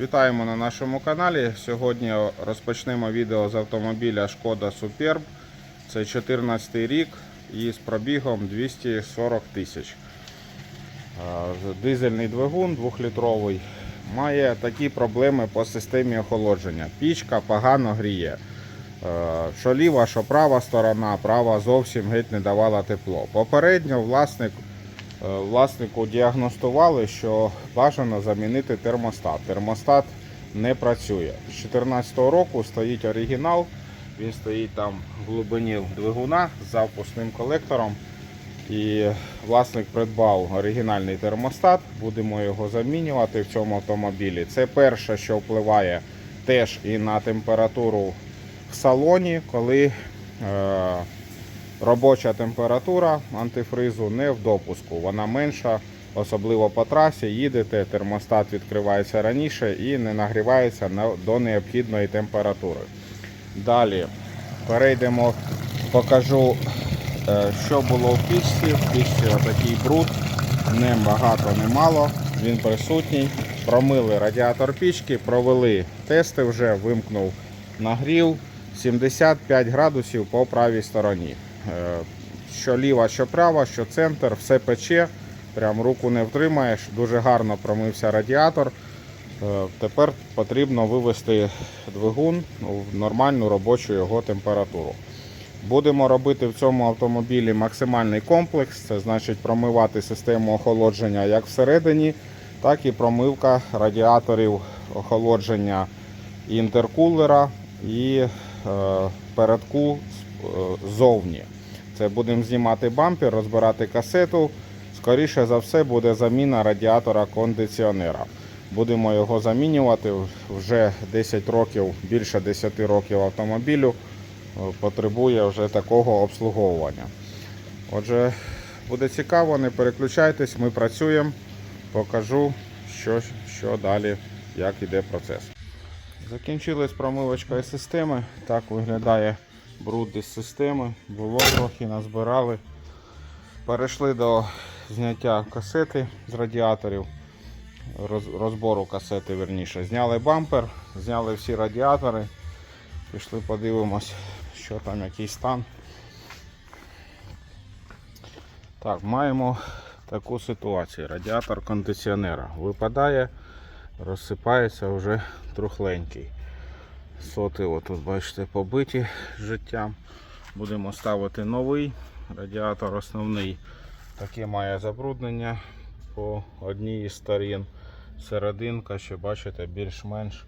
Вітаємо на нашому каналі. Сьогодні розпочнемо відео з автомобіля Шкода Superb. Це 14 рік і з пробігом 240 тисяч. Дизельний двигун 2-літровий має такі проблеми по системі охолодження. Пічка погано гріє. Що ліва, що права сторона, права зовсім геть не давала тепло. Попередньо власник власнику діагностували, що бажано замінити термостат. Термостат не працює. З 2014 року стоїть оригінал, він стоїть там в глибині двигуна з запусним колектором. І власник придбав оригінальний термостат, будемо його замінювати в цьому автомобілі. Це перше, що впливає теж і на температуру в салоні, коли е, робоча температура антифризу не в допуску. Вона менша, особливо по трасі. Їдете, термостат відкривається раніше і не нагрівається до необхідної температури. Далі перейдемо, покажу, е, що було в пічці. В пічці отакий бруд, не багато, не мало. Він присутній. Промили радіатор пічки, провели тести вже, вимкнув нагрів. 75 градусів по правій стороні. Е, Що ліва, що права, що центр, все пече. Прям руку не втримаєш. Дуже гарно промився радіатор. Е, Тепер потрібно вивести двигун в нормальну робочу його температуру. Будемо робити в цьому автомобілі максимальний комплекс, це значить промивати систему охолодження як всередині, так і промивка радіаторів охолодження інтеркулера і е, передку е, ззовні. Це будемо знімати бампер, розбирати касету. Скоріше за все буде заміна радіатора кондиціонера. Будемо його замінювати вже 10 років, більше 10 років автомобілю е, потребує вже такого обслуговування. Отже, буде цікаво, не переключайтесь, ми працюємо, покажу, що, що далі, як іде процес. Закінчилась промивочка системи. Так виглядає бруд із системи. Було трохи, назбирали. Перейшли до зняття касети з радіаторів, розбору касети верніше. Зняли бампер, зняли всі радіатори. Пішли подивимось, що там, який стан. Так, маємо таку ситуацію. Радіатор кондиціонера випадає, розсипається вже трухленький. Соти, отут, бачите, побиті життям. Будемо ставити новий. Радіатор основний таке має забруднення по одній із сторін. Серединка, ще бачите, більш-менш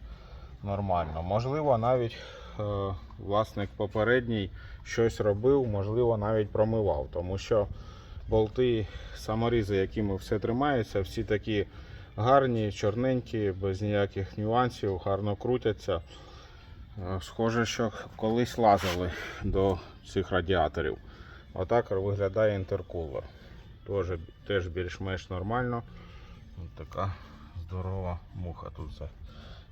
нормально. Можливо, навіть е, власник попередній щось робив, можливо, навіть промивав, тому що болти, саморізи, якими все тримається, всі такі гарні, чорненькі, без ніяких нюансів, гарно крутяться. Е, Схоже, що колись лазили до цих радіаторів. Отак виглядає інтеркулер. Теж, теж більш-менш нормально. Ось така здорова муха тут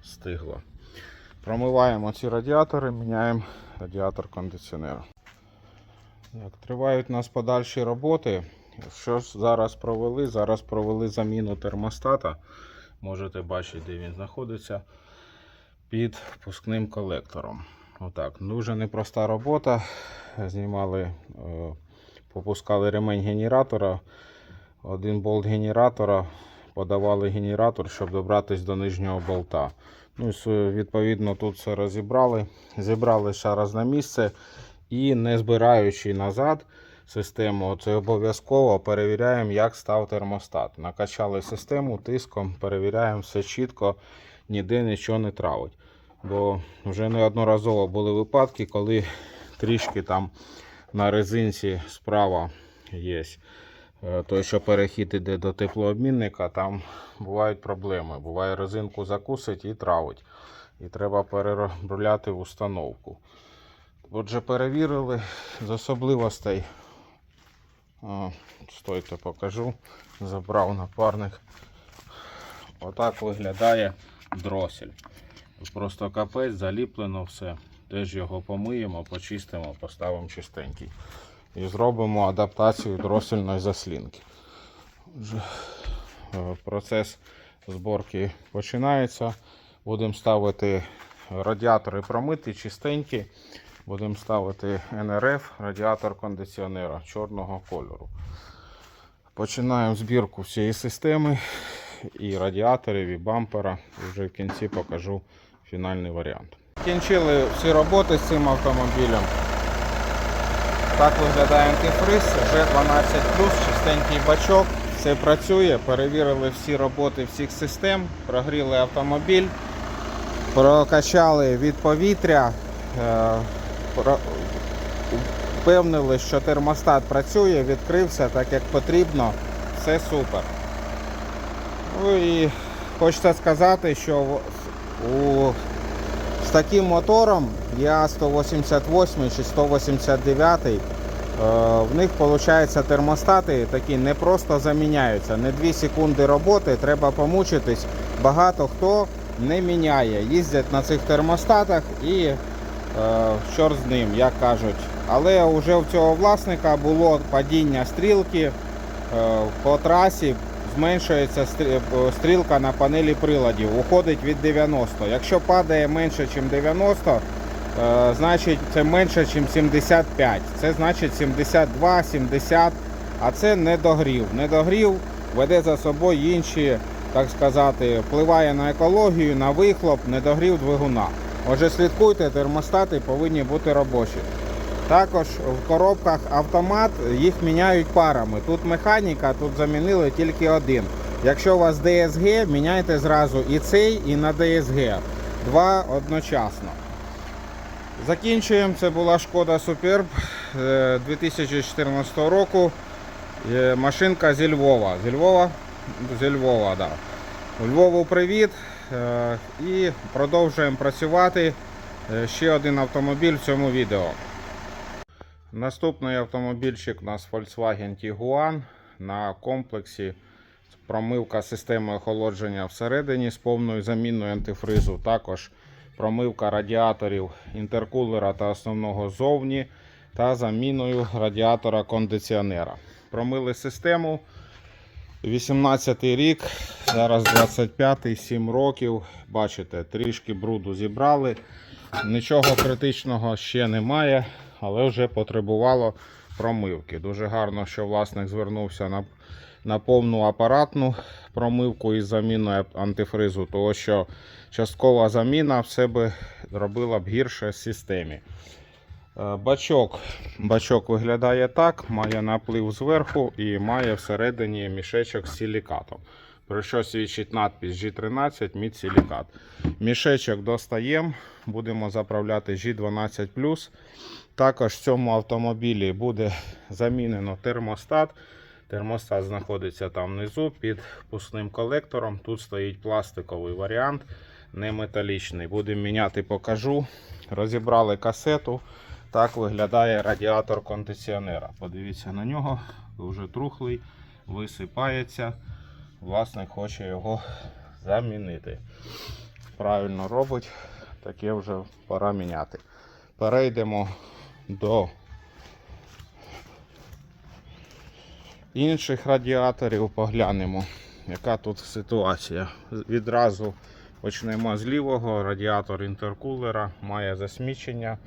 застигла. Промиваємо ці радіатори, міняємо радіатор кондиціонера. Так, тривають у нас подальші роботи. Що зараз провели? Зараз провели заміну термостата. Можете бачити, де він знаходиться під впускним колектором. Отак. Дуже непроста робота. Знімали, е, попускали ремень генератора. Один болт генератора, подавали генератор, щоб добратися до нижнього болта. Ну, відповідно, тут все розібрали. Зібрали ще раз на місце і не збираючи назад систему, це обов'язково перевіряємо, як став термостат. Накачали систему тиском, перевіряємо все чітко, ніде нічого не травить. Бо вже неодноразово були випадки, коли трішки там на резинці справа є. е, Той, що перехід іде до теплообмінника, там бувають проблеми. Буває резинку закусить і травить. І треба переробляти установку. Отже, перевірили з особливостей. О, стойте, покажу. Забрав напарник. Отак виглядає дросель. Просто капець, заліплено все. Теж його помиємо, почистимо, поставимо чистенький. І зробимо адаптацію дросельної заслінки. Е, процес зборки починається. Будемо ставити радіатори промиті, чистенькі. Будемо ставити НРФ, радіатор кондиціонера чорного кольору. Починаємо збірку всієї системи і радіаторів, і бампера. Вже в кінці покажу фінальний варіант. Кінчили всі роботи з цим автомобілем. Так виглядає антифриз, G12 чистенький бачок, все працює, перевірили всі роботи всіх систем, прогріли автомобіль, прокачали від повітря, е, впевнили, що термостат працює, відкрився так як потрібно, все супер. Ну і хочеться сказати, що у з таким мотором я 188 чи 189 е, в них виходить термостати такі не просто заміняються. Не 2 секунди роботи, треба помучитись. Багато хто не міняє. Їздять на цих термостатах і е, чорт з ним, як кажуть. Але вже у цього власника було падіння стрілки е, по трасі. Зменшується е, стрілка на панелі приладів, уходить від 90. Якщо падає менше, ніж 90, е, значить це менше, ніж 75. Це значить 72, 70, а це недогрів. Недогрів веде за собою інші, так сказати, впливає на екологію, на вихлоп, недогрів двигуна. Отже, слідкуйте, термостати повинні бути робочі. Також в коробках автомат їх міняють парами. Тут механіка, тут замінили тільки один. Якщо у вас DSG, міняйте зразу і цей, і на DSG. Два одночасно. Закінчуємо. Це була шкода е, 2014 року. Е, Машинка зі Львова. Зі Львова? Зі Львова, да. Львову привіт. Е, І продовжуємо працювати. Е, Ще один автомобіль в цьому відео. Наступний автомобільчик у нас Volkswagen Tiguan на комплексі. Промивка системи охолодження всередині з повною заміною антифризу. Також промивка радіаторів інтеркулера та основного зовні та заміною радіатора кондиціонера. Промили систему. 18 рік, зараз 25-й, 7 років. Бачите, трішки бруду зібрали. Нічого критичного ще немає, але вже потребувало промивки. Дуже гарно, що власник звернувся на, на повну апаратну промивку із заміною антифризу, тому що часткова заміна все би робила б гірше системі. Е, Бачок. Бачок виглядає так, має наплив зверху і має всередині мішечок з силікатом. Про що свідчить надпис G13 мідсилікат. Мішечок достаємо, будемо заправляти G12. Також в цьому автомобілі буде замінено термостат. Термостат знаходиться там внизу під пусним колектором. Тут стоїть пластиковий варіант, не металічний. Будемо міняти, покажу. Розібрали касету. Так виглядає радіатор кондиціонера. Подивіться на нього, вже трухлий, висипається. Власник хоче його замінити. Правильно робить, таке вже пора міняти. Перейдемо до інших радіаторів, поглянемо, яка тут ситуація. Відразу почнемо з лівого. Радіатор інтеркулера має засмічення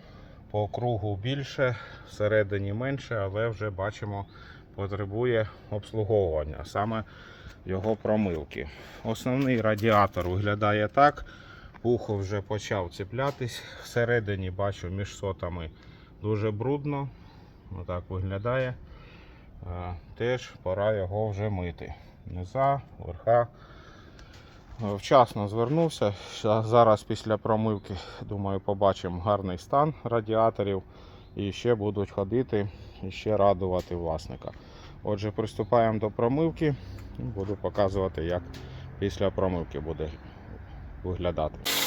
по кругу більше, всередині менше, але вже бачимо, потребує обслуговування, саме його промивки. Основний радіатор виглядає так. Пухо вже почав цеплятись. Всередині бачу між сотами дуже брудно. Отак виглядає. Теж пора його вже мити. Низа, верха. Вчасно звернувся. Зараз після промивки, думаю, побачимо гарний стан радіаторів і ще будуть ходити і ще радувати власника. Отже, приступаємо до промивки. Буду показувати, як після промивки буде виглядати.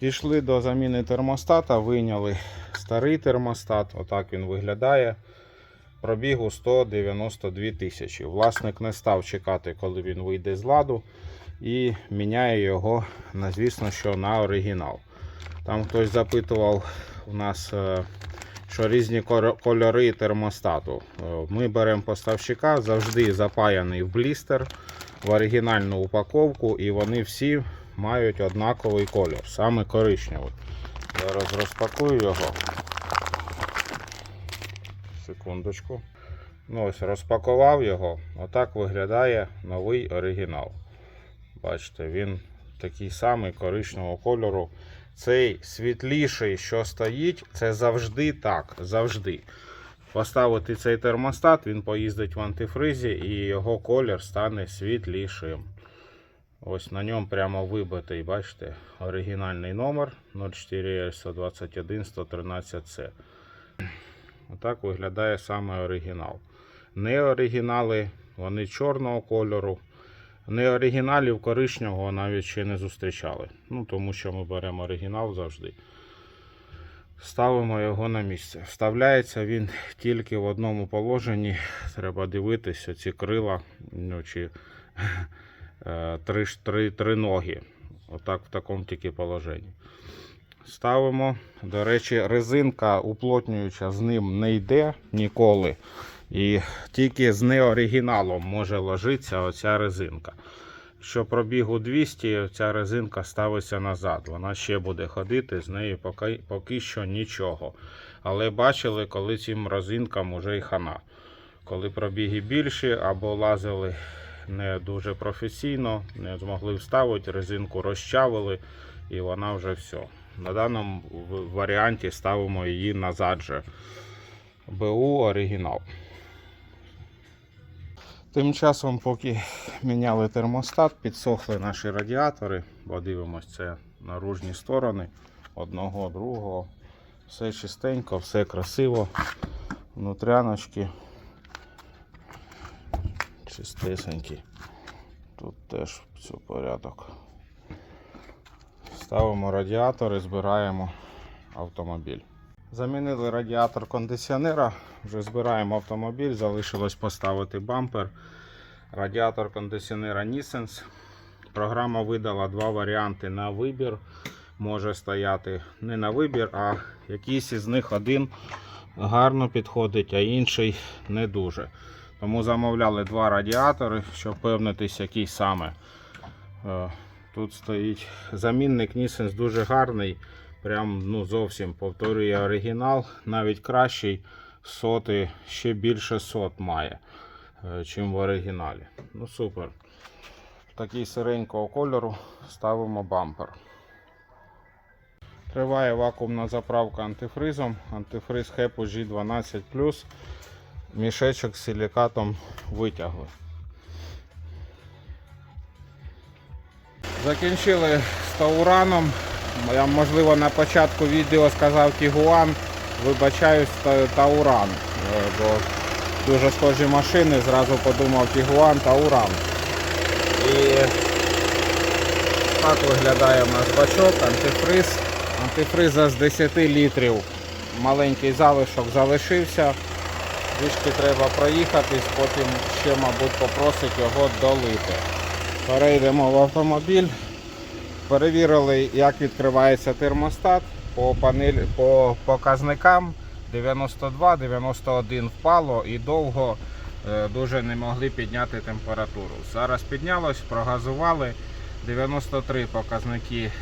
Дійшли до заміни термостата, вийняли старий термостат, отак він виглядає. Пробігу 192 тисячі. Власник не став чекати, коли він вийде з ладу, і міняє його, звісно, що на оригінал. Там хтось запитував у нас, е, що різні кольори термостату. Е, Ми беремо поставщика, завжди запаяний в блістер, в оригінальну упаковку, і вони всі мають однаковий колір, саме коричневий. Зараз розпакую його. Секундочку. Ну ось розпакував його. Отак виглядає новий оригінал. Бачите, він такий самий коричневого кольору. Цей світліший, що стоїть, це завжди так. Завжди. Поставити цей термостат, він поїздить в антифризі і його колір стане світлішим. Ось на ньому прямо вибитий, бачите, оригінальний номер 04 121 113 c Отак виглядає саме оригінал. Не оригінали, вони чорного кольору. Не оригіналів коричневого навіть ще не зустрічали. Ну, тому що ми беремо оригінал завжди. Ставимо його на місце. Вставляється він тільки в одному положенні. Треба дивитися ці крила, ну, чи три, ш- три, три ноги. Отак в такому тільки положенні. Ставимо. До речі, резинка уплотнююча з ним не йде ніколи. І тільки з неоригіналом може ложитися оця резинка. Що пробігу 200, ця резинка ставиться назад. Вона ще буде ходити, з нею поки, поки що нічого. Але бачили, коли цим резинкам уже й хана. Коли пробіги більші або лазили не дуже професійно, не змогли вставити, резинку розчавили і вона вже все. На даному варіанті ставимо її назад же. БУ оригінал. Тим часом, поки міняли термостат, підсохли наші радіатори, бо дивимось це наружні сторони одного, другого. Все чистенько, все красиво. Внутряночки чистесенькі. Тут теж все порядок. Ставимо радіатори, збираємо автомобіль. Замінили радіатор кондиціонера, вже збираємо автомобіль, залишилось поставити бампер. Радіатор кондиціонера Nissens. Програма видала два варіанти на вибір. Може стояти не на вибір, а якийсь із них один гарно підходить, а інший не дуже. Тому замовляли два радіатори, щоб впевнитись, який саме. Е, Тут стоїть замінник Nissens дуже гарний. Прям ну, зовсім повторює оригінал, навіть кращий соти, ще більше сот має, е, чим в оригіналі. Ну супер. Такий сиренького кольору ставимо бампер. Триває вакуумна заправка антифризом. Антифриз Hepo G12 Мішечок з силікатом витягли. Закінчили з Таураном. Я, можливо, на початку відео сказав Тігуан. Вибачаюсь, Тауран. Е, Бо дуже схожі машини, зразу подумав Тігуан, Тауран. І так виглядає у нас бачок, антифриз. Антифриза з 10 літрів. Маленький залишок залишився. Трішки треба проїхатись, потім ще, мабуть, попросить його долити. Перейдемо в автомобіль. Перевірили, як відкривається термостат по панель, по показникам 92-91 впало і довго е, дуже не могли підняти температуру. Зараз піднялось, прогазували. 93 показники е,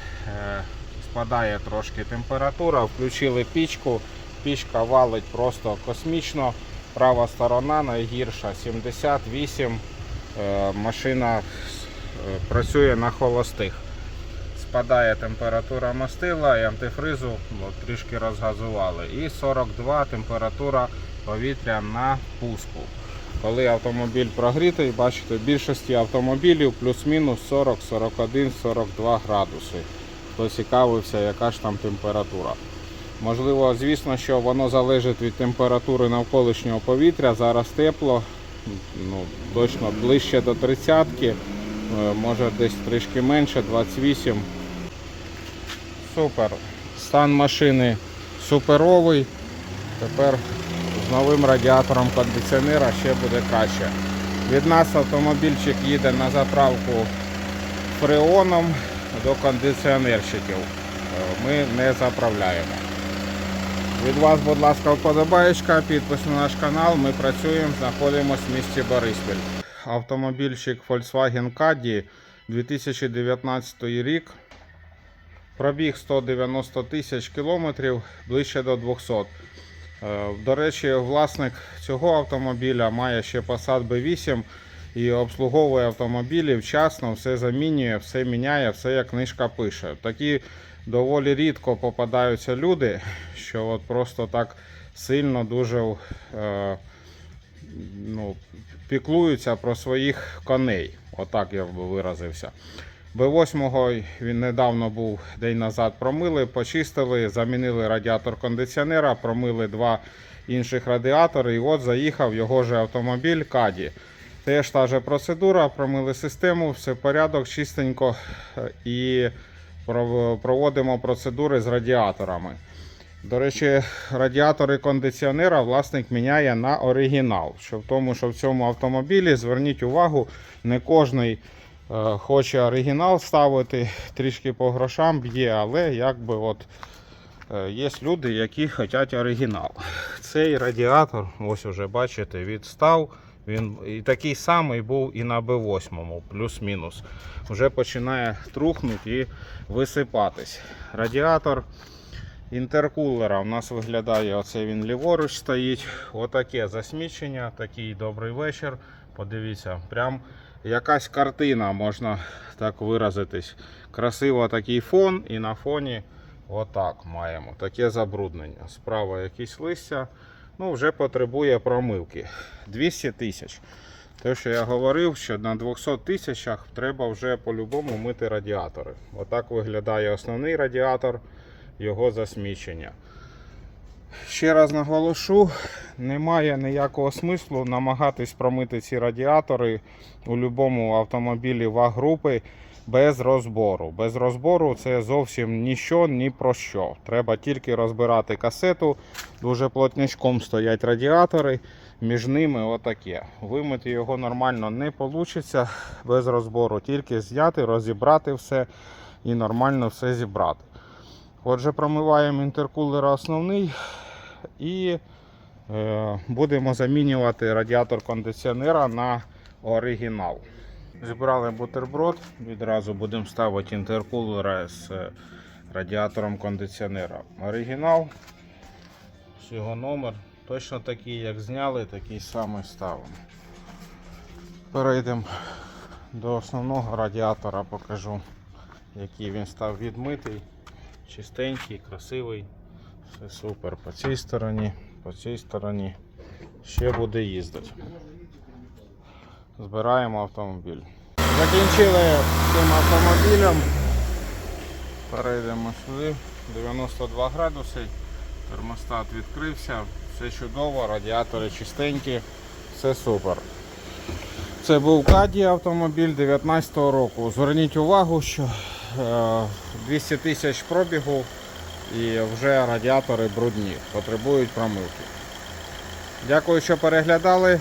спадає трошки температура. Включили пічку. Пічка валить просто космічно. Права сторона найгірша 78. Е, Машина е, працює на холостих спадає температура мастила і антифризу от, трішки розгазували. І 42 температура повітря на пуску. Коли автомобіль прогрітий, бачите, в більшості автомобілів плюс-мінус 40, 41, 42 градуси. Хто цікавився, яка ж там температура. Можливо, звісно, що воно залежить від температури навколишнього повітря. Зараз тепло, ну, точно ближче до 30, може десь трішки менше, 28. супер. Стан машини суперовий. Тепер з новим радіатором кондиціонера ще буде краще. Від нас автомобільчик їде на заправку фреоном до кондиціонерщиків. Е, Ми не заправляємо. Від вас, будь ласка, вподобаєчка, підпис на наш канал. Ми працюємо, знаходимося в місті Бориспіль. Автомобільчик Volkswagen Caddy 2019 рік. Пробіг 190 тисяч кілометрів, ближче до 200. Е, До речі, власник цього автомобіля має ще Passat B8 і обслуговує автомобілі вчасно, все замінює, все міняє, все як книжка пише. Такі доволі рідко попадаються люди, що от просто так сильно дуже е, ну, піклуються про своїх коней. Отак я б виразився. Б8 він недавно був день назад промили, почистили, замінили радіатор кондиціонера, промили два інших радіатори. І от заїхав його же автомобіль Каді. Теж та же процедура, промили систему, все порядок, чистенько е, і проводимо процедури з радіаторами. До речі, радіатори кондиціонера власник міняє на оригінал. Що в тому, що в цьому автомобілі, зверніть увагу, не кожний е, хоче оригінал ставити, трішки по грошам б'є, але якби от е, є люди, які хочуть оригінал. Цей радіатор, ось уже бачите, відстав. Він і такий самий був і на Б8, плюс-мінус. Вже починає трухнути і висипатись. Радіатор інтеркулера у нас виглядає, оце він ліворуч стоїть. Отаке засмічення, такий добрий вечір. Подивіться, прям якась картина, можна так виразитись. Красиво такий фон, і на фоні отак маємо. Таке забруднення. Справа якісь листя. Ну, вже потребує промивки. 200 тисяч. Те, що я говорив, що на 200 тисячах треба вже по-любому мити радіатори. Отак виглядає основний радіатор, його засмічення. Ще раз наголошу, немає ніякого смислу намагатись промити ці радіатори у будь-якому автомобілі ВАГ-групи без розбору. Без розбору це зовсім ніщо, ні про що. Треба тільки розбирати касету, дуже плотнячком стоять радіатори, між ними отаке. Вимити його нормально не вийде без розбору, тільки зняти, розібрати все і нормально все зібрати. Отже, промиваємо інтеркулер основний і е, будемо замінювати радіатор кондиціонера на оригінал. Зібрали бутерброд, відразу будемо ставити інтеркулера з е, радіатором кондиціонера. Оригінал, його номер, точно такий, як зняли, такий самий ставимо. Перейдемо до основного радіатора, покажу, який він став відмитий, чистенький, красивий. Все супер. По цій стороні, по цій стороні ще буде їздити. Збираємо автомобіль. Закінчили цим автомобілем. Перейдемо сюди. 92 градуси. Термостат відкрився. Все чудово, радіатори чистенькі, все супер. Це був Каді автомобіль 19 року. Зверніть увагу, що е, 200 тисяч пробігу і вже радіатори брудні, потребують промивки. Дякую, що переглядали.